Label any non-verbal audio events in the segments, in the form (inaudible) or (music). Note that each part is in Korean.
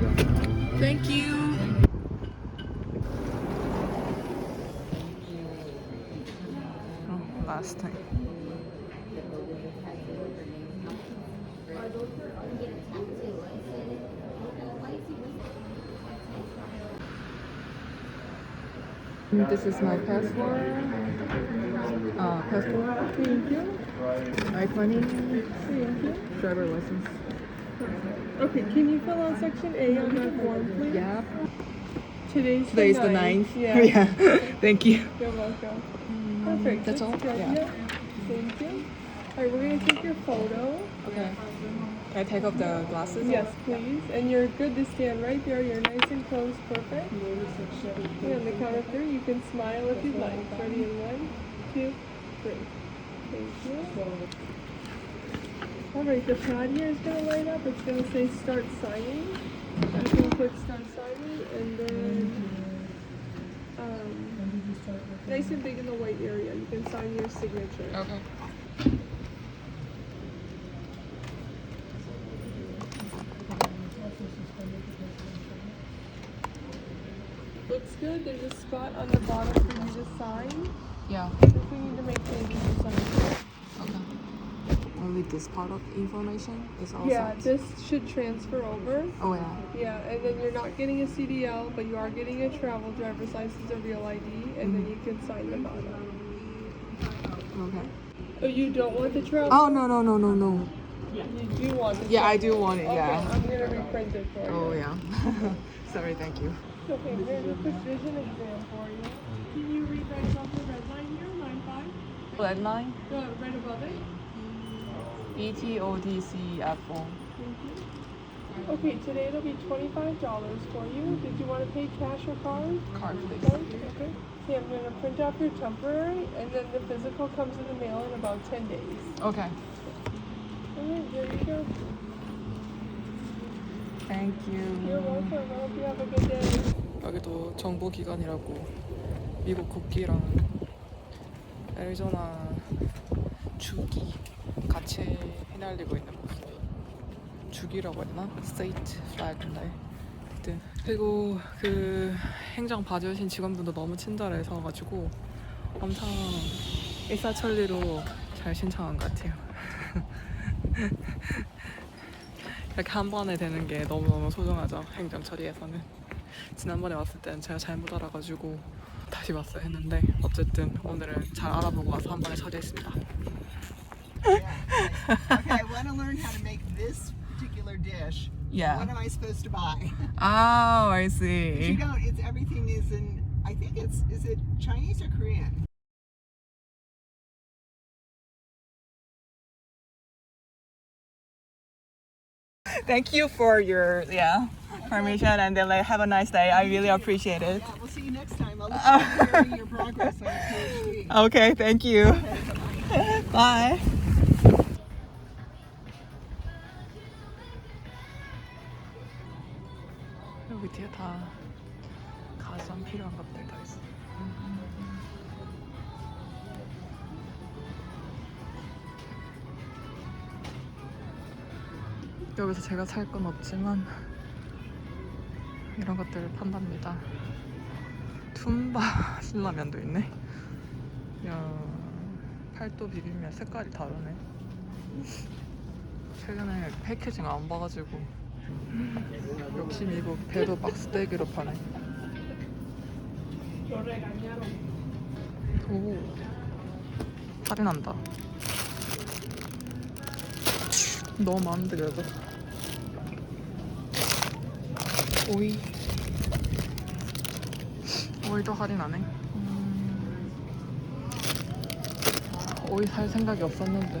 Thank you. Oh, last time. This is my passport. Uh, passport. Thank you. I-20 Thank you. driver license. Okay, can you fill out section A on that form, please? Yeah. Today's the Today's the ninth. Yeah. (laughs) yeah. Thank you. You're welcome. Mm, Perfect. that's all? good. Yeah. Thank you. All right, we're gonna take your photo. Okay. Can I take off the glasses? Yes, please. And you're good to stand right there. You're nice and close. Perfect. And on the count of three, you can smile if you'd like. Ready in one, two, three. Thank you. All right, the pad here is gonna light up. It's gonna say start signing. You can click start signing, and then um, nice and big in the white area. You can sign your signature. Okay. Looks good. There's a spot on the bottom for you to sign. Yeah. If we need to make changes, sign it. Okay. Only this part of information is all Yeah, signed? this should transfer over. Oh yeah. Yeah, and then you're not getting a CDL, but you are getting a travel driver's license, a real ID, and then you can sign the bottom. Okay. Oh, you don't want the travel? Oh no no no no no. You do want the Yeah, I do want it. Okay, Yeah. I'm gonna reprint it for oh, you. Oh yeah. (laughs) Sorry. Thank you. Okay, here's a quick vision exam for you. Can you read right above the red line here, line five? Red line. No, right above it. E T O T C F O. Thank you. Okay, today it'll be twenty-five dollars for you. Did you want to pay cash or card? Card please. Card, okay. Okay, I'm gonna print off your temporary, and then the physical comes in the mail in about ten days. Okay. Alright, there you go. Thank You're you. welcome. I hope you have a good day. 여기도 정보기관이라고 미국 국기랑 애리조나 주기 같이 휘날리고 있는 모습 주기라고 해야 되나? 스테이트 플래그인데 그리고 그 행정 봐주신 직원분도 너무 친절해서 가지고 엄청 일사천리로 잘 신청한 것 같아요 (laughs) 이렇게 한 번에 되는 게 너무너무 소중하죠 행정 처리에서는 지난번에 왔을 때는 제가 잘못 알아가지고 다시 왔어야 했는데 어쨌든 오늘은 잘 알아보고 와서 한 번에 처리했습니다. (laughs) okay, I want to learn how to make this particular dish. Yeah. What am I supposed to buy? (laughs) Oh, I you see. don't. It's everything is in. I think it's. Is it Chinese or Korean? Thank you for your yeah permission and then like, have a nice day. I really appreciate it. Yeah, we'll see you next time. I'll look (laughs) to your progress on your PhD. Okay, thank you. Bye. 여 뒤에 다 가장 필요한 것들 다 있어. 여기서 제가 살 건 없지만 이런 것들을 판답니다. 툼바 (laughs) 신라면도 있네. 야, 팔도 비빔면 색깔이 다르네. 최근에 패키징 안 봐가지고 역시 미국 배도 막 스테이크로 파네. 오, 할인한다. 너무 많은데 그래도. 오이. 오이도 할인하네. 음, 오이 살 생각이 없었는데.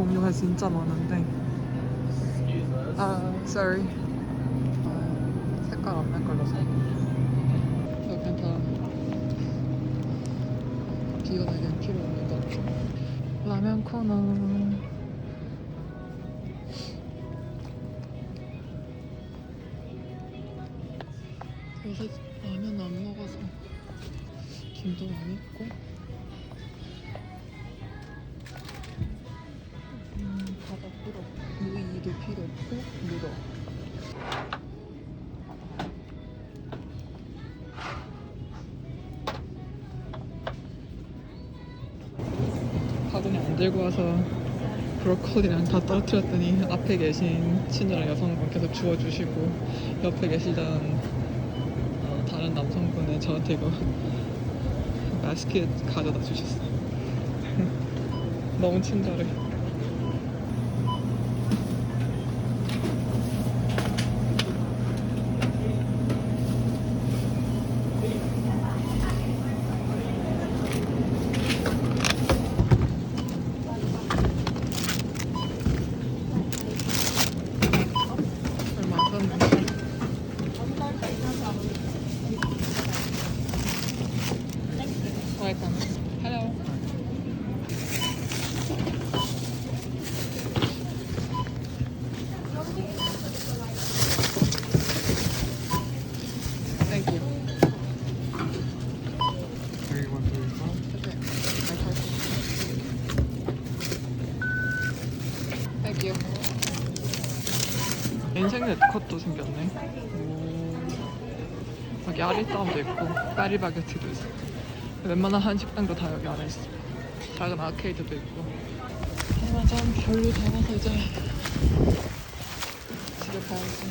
종류가 진짜 많은데. 아 sorry. 아, 색깔 없는 걸로 사 여긴 다 비건에겐 필요 없는 것 라면 코너. 요새 라면 안 먹어서 김도 안 있고 무이도 필요 없고 물어 바구니 안 들고 와서 브로콜리랑 다 떨어뜨렸더니 앞에 계신 친절한 여성분께서 주워주시고 옆에 계시던 어, 다른 남성분은 저한테 이거 바스켓 가져다 주셨어요. (laughs) 너무 친절해. 얼마 안 샀는데. Welcome. Hello. Thank you. Three, one, three, four. Okay. My card. Thank you. 인생 네컷도 생겼네. 오. 여기 아리따움도 있고 파리바게트도 있어. 웬만한 한식당도 다 여기 안에 있어. 작은 아케이드도 있고. 하지만 전 별로 더워서 이제 집에 가야지.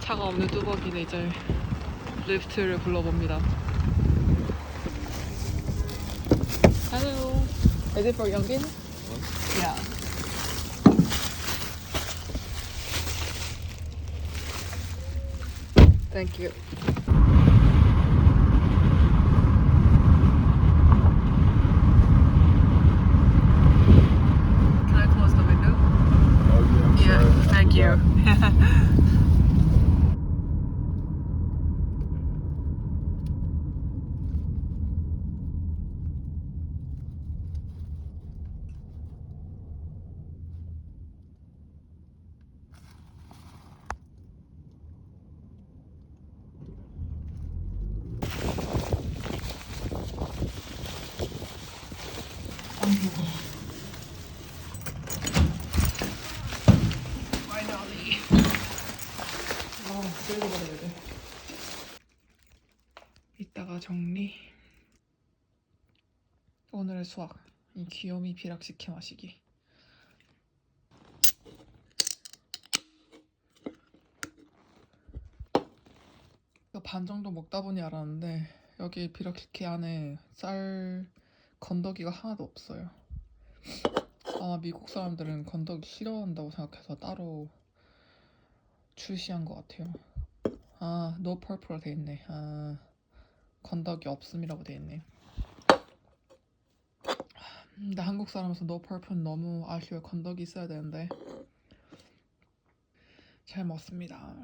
차가 없는 뚜벅이는 이제 리프트를 불러봅니다. Hello. Is it for Youngin? Yeah. Thank you. 이따가 정리. 오늘의 수학. 이 귀요미 비락시켜 마시기. 반 정도 먹다 보니 알았는데 여기 비락시키 안에 쌀 건더기가 하나도 없어요. 아마 미국 사람들은 건더기 싫어한다고 생각해서 따로 출시한 것 같아요. 아, no purple 돼 있네. 아, 건더기 없음이라고 돼 있네. 음, 나 한국 사람으로서 no purple 너무 아쉬워요. 건더기 있어야 되는데. 잘 먹습니다.